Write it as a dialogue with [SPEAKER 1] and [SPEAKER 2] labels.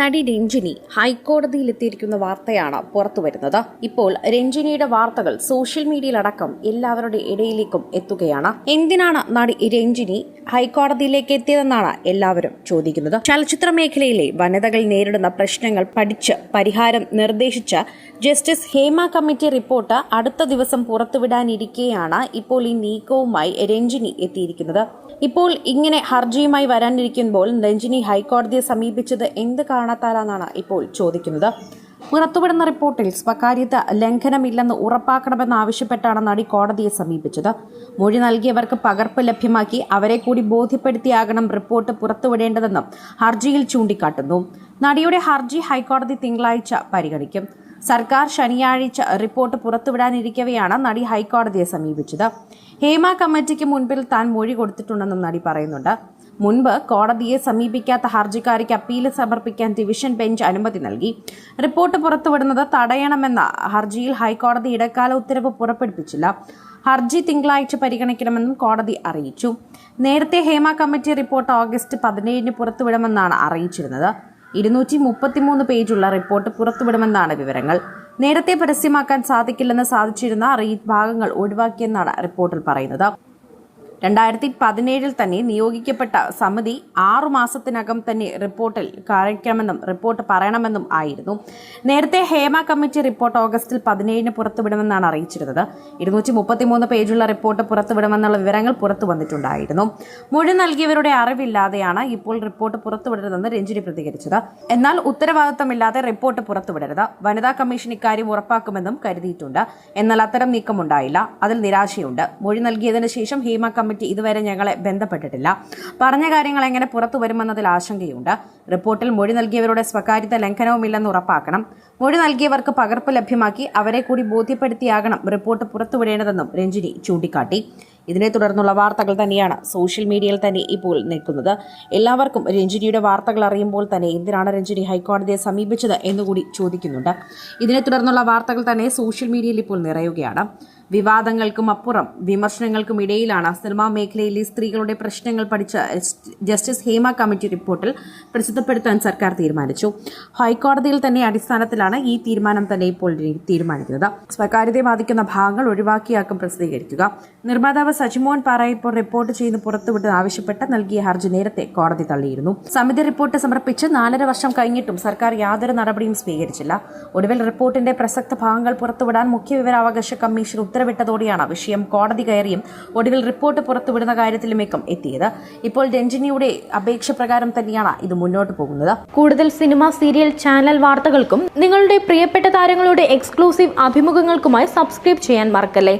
[SPEAKER 1] നടി രഞ്ജിനി ഹൈക്കോടതിയിലെത്തിയിരിക്കുന്ന വാർത്തയാണ് പുറത്തുവരുന്നത് ഇപ്പോൾ രഞ്ജിനിയുടെ വാർത്തകൾ സോഷ്യൽ മീഡിയയിലടക്കം എല്ലാവരുടെ ഇടയിലേക്കും എത്തുകയാണ്. എന്തിനാണ് നടി രഞ്ജിനി ഹൈക്കോടതിയിലേക്ക് എത്തിയതെന്നാണ് എല്ലാവരും ചോദിക്കുന്നത്. ചലച്ചിത്ര മേഖലയിലെ വനിതകൾ നേരിടുന്ന പ്രശ്നങ്ങൾ പഠിച്ച് പരിഹാരം നിർദ്ദേശിച്ച ജസ്റ്റിസ് ഹേമ കമ്മിറ്റി റിപ്പോർട്ട് അടുത്ത ദിവസം പുറത്തുവിടാനിരിക്കെയാണ് ഇപ്പോൾ ഈ നീക്കവുമായി രഞ്ജിനി എത്തിയിരിക്കുന്നത്. ഇപ്പോൾ ഇങ്ങനെ ഹർജിയുമായി വരാനിരിക്കുമ്പോൾ രഞ്ജിനി ഹൈക്കോടതിയെ സമീപിച്ചത് എന്ത് കാരണത്താലാണെന്നാണ് ഇപ്പോൾ ചോദിക്കുന്നത്. പുറത്തുവിടുന്ന റിപ്പോർട്ടിൽ സ്വകാര്യത ലംഘനമില്ലെന്ന് ഉറപ്പാക്കണമെന്നാവശ്യപ്പെട്ടാണ് നടി കോടതിയെ സമീപിച്ചത്. മൊഴി നൽകിയവർക്ക് പകർപ്പ് ലഭ്യമാക്കി അവരെ കൂടി ബോധ്യപ്പെടുത്തിയാകണം റിപ്പോർട്ട് പുറത്തുവിടേണ്ടതെന്നും ഹർജിയിൽ ചൂണ്ടിക്കാട്ടുന്നു. നടിയുടെ ഹർജി ഹൈക്കോടതി തിങ്കളാഴ്ച പരിഗണിക്കും. സർക്കാർ ശനിയാഴ്ച റിപ്പോർട്ട് പുറത്തുവിടാനിരിക്കവെയാണ് നടി ഹൈക്കോടതിയെ സമീപിച്ചത്. ഹേമ കമ്മിറ്റിക്ക് മുൻപിൽ താൻ മൊഴി കൊടുത്തിട്ടുണ്ടെന്നും നടി പറയുന്നുണ്ട്. മുൻപ് കോടതിയെ സമീപിക്കാത്ത ഹർജിക്കാരിക്ക് അപ്പീൽ സമർപ്പിക്കാൻ ഡിവിഷൻ ബെഞ്ച് അനുമതി നൽകി. റിപ്പോർട്ട് പുറത്തുവിടുന്നത് തടയണമെന്ന ഹർജിയിൽ ഹൈക്കോടതി ഇടക്കാല ഉത്തരവ് പുറപ്പെടുപ്പിച്ചില്ല. ഹർജി തിങ്കളാഴ്ച പരിഗണിക്കണമെന്നും കോടതി അറിയിച്ചു. നേരത്തെ ഹേമ കമ്മിറ്റി റിപ്പോർട്ട് ഓഗസ്റ്റ് പതിനേഴിന് പുറത്തുവിടുമെന്നാണ് അറിയിച്ചിരുന്നത്. ഇരുന്നൂറ്റി മുപ്പത്തിമൂന്ന് പേജുള്ള റിപ്പോർട്ട് പുറത്തുവിടുമെന്നാണ് വിവരങ്ങൾ. നേരത്തെ പരസ്യമാക്കാൻ സാധിക്കില്ലെന്ന് സാധിച്ചിരുന്ന അറിയി ഭാഗങ്ങൾ ഒഴിവാക്കിയെന്നാണ് റിപ്പോർട്ടിൽ പറയുന്നത്. രണ്ടായിരത്തി പതിനേഴിൽ തന്നെ നിയോഗിക്കപ്പെട്ട സമിതി ആറുമാസത്തിനകം തന്നെ റിപ്പോർട്ടിൽ കാണിക്കണമെന്നും റിപ്പോർട്ട് പറയണമെന്നും ആയിരുന്നു. നേരത്തെ ഹേമ കമ്മിറ്റി റിപ്പോർട്ട് ഓഗസ്റ്റിൽ പതിനേഴിന് പുറത്തുവിടുമെന്നാണ് അറിയിച്ചിരുന്നത്. ഇരുന്നൂറ്റി മുപ്പത്തിമൂന്ന് പേജുള്ള റിപ്പോർട്ട് പുറത്തുവിടുമെന്നുള്ള വിവരങ്ങൾ പുറത്തു വന്നിട്ടുണ്ടായിരുന്നു മൊഴി നൽകിയവരുടെ അറിവില്ലാതെയാണ് ഇപ്പോൾ റിപ്പോർട്ട് പുറത്തുവിടരുതെന്ന് രഞ്ജിനി പ്രതികരിച്ചത്. എന്നാൽ ഉത്തരവാദിത്തമില്ലാതെ റിപ്പോർട്ട് പുറത്തുവിടരുത്. വനിതാ കമ്മീഷൻ ഇക്കാര്യം ഉറപ്പാക്കുമെന്നും കരുതിയിട്ടുണ്ട്. എന്നാൽ അത്തരം നീക്കമുണ്ടായില്ല. അതിൽ നിരാശയുണ്ട്. മൊഴി നൽകിയതിനു ശേഷം ഹേമ കമ്മിറ്റി ഇതുവരെ ഞങ്ങളെ ബന്ധപ്പെട്ടിട്ടില്ല. പറഞ്ഞ കാര്യങ്ങൾ എങ്ങനെ പുറത്തു വരുമെന്നതിൽ ആശങ്കയുണ്ട്. റിപ്പോർട്ടിൽ മൊഴി നൽകിയവരുടെ സ്വകാര്യത ലംഘനവുമില്ലെന്ന് ഉറപ്പാക്കണം. മൊഴി നൽകിയവർക്ക് പകർപ്പ് ലഭ്യമാക്കി അവരെ കൂടി ബോധ്യപ്പെടുത്തിയാകണം റിപ്പോർട്ട് പുറത്തുവിടേണ്ടതെന്നും രഞ്ജിനി ചൂണ്ടിക്കാട്ടി. ഇതിനെ തുടർന്നുള്ള വാർത്തകൾ തന്നെയാണ് സോഷ്യൽ മീഡിയയിൽ തന്നെ ഇപ്പോൾ നിൽക്കുന്നത്. എല്ലാവർക്കും രഞ്ജിനിയുടെ വാർത്തകൾ അറിയുമ്പോൾ തന്നെ എന്തിനാണ് രഞ്ജിനി ഹൈക്കോടതിയെ സമീപിച്ചത് എന്നുകൂടി ചോദിക്കുന്നുണ്ട്. ഇതിനെ തുടർന്നുള്ള വാർത്തകൾ തന്നെ സോഷ്യൽ മീഡിയയിൽ ഇപ്പോൾ നിറയുകയാണ്. വിവാദങ്ങൾക്കും അപ്പുറം വിമർശനങ്ങൾക്കും ഇടയിലാണ് സിനിമാ മേഖലയിലെ സ്ത്രീകളുടെ പ്രശ്നങ്ങൾ പഠിച്ച ജസ്റ്റിസ് ഹേമ കമ്മിറ്റി റിപ്പോർട്ടിൽ പ്രസിദ്ധപ്പെടുത്താൻ സർക്കാർ തീരുമാനിച്ചു. ഹൈക്കോടതിയിൽ തന്നെ അടിസ്ഥാനത്തിലാണ് ഈ തീരുമാനം തന്നെ ഇപ്പോൾ തീരുമാനിക്കുന്നത്. സ്വകാര്യതയെ ബാധിക്കുന്ന ഭാഗങ്ങൾ ഒഴിവാക്കിയാക്കും പ്രസിദ്ധീകരിക്കുക. നിർമ്മാതാവ് സജിമോൻ പാറ ഇപ്പോൾ റിപ്പോർട്ട് ചെയ്ത് പുറത്തുവിട്ട് ആവശ്യപ്പെട്ട് നൽകിയ ഹർജി നേരത്തെ കോടതി തള്ളിയിരുന്നു. സമിതി റിപ്പോർട്ട് സമർപ്പിച്ച് നാലര വർഷം കഴിഞ്ഞിട്ടും സർക്കാർ യാതൊരു നടപടിയും സ്വീകരിച്ചില്ല. ഒടുവിൽ റിപ്പോർട്ടിന്റെ പ്രസക്ത ഭാഗങ്ങൾ പുറത്തുവിടാൻ മുഖ്യ വിവരാവകാശ കമ്മീഷൻ ഉത്തരവിട്ടതോടെയാണ് വിഷയം കോടതി കയറിയും ഒടുവിൽ റിപ്പോർട്ട് പുറത്തുവിടുന്ന കാര്യത്തിലുമേക്കും എത്തിയത്. ഇപ്പോൾ രഞ്ജിനിയുടെ അപേക്ഷ പ്രകാരം തന്നെയാണ് ഇത് മുന്നോട്ട് പോകുന്നത്.
[SPEAKER 2] കൂടുതൽ സിനിമ സീരിയൽ ചാനൽ വാർത്തകൾക്കും നിങ്ങളുടെ പ്രിയപ്പെട്ട താരങ്ങളുടെ എക്സ്ക്ലൂസീവ് അഭിമുഖങ്ങൾക്കുമായി സബ്സ്ക്രൈബ് ചെയ്യാൻ മറക്കല്ലേ?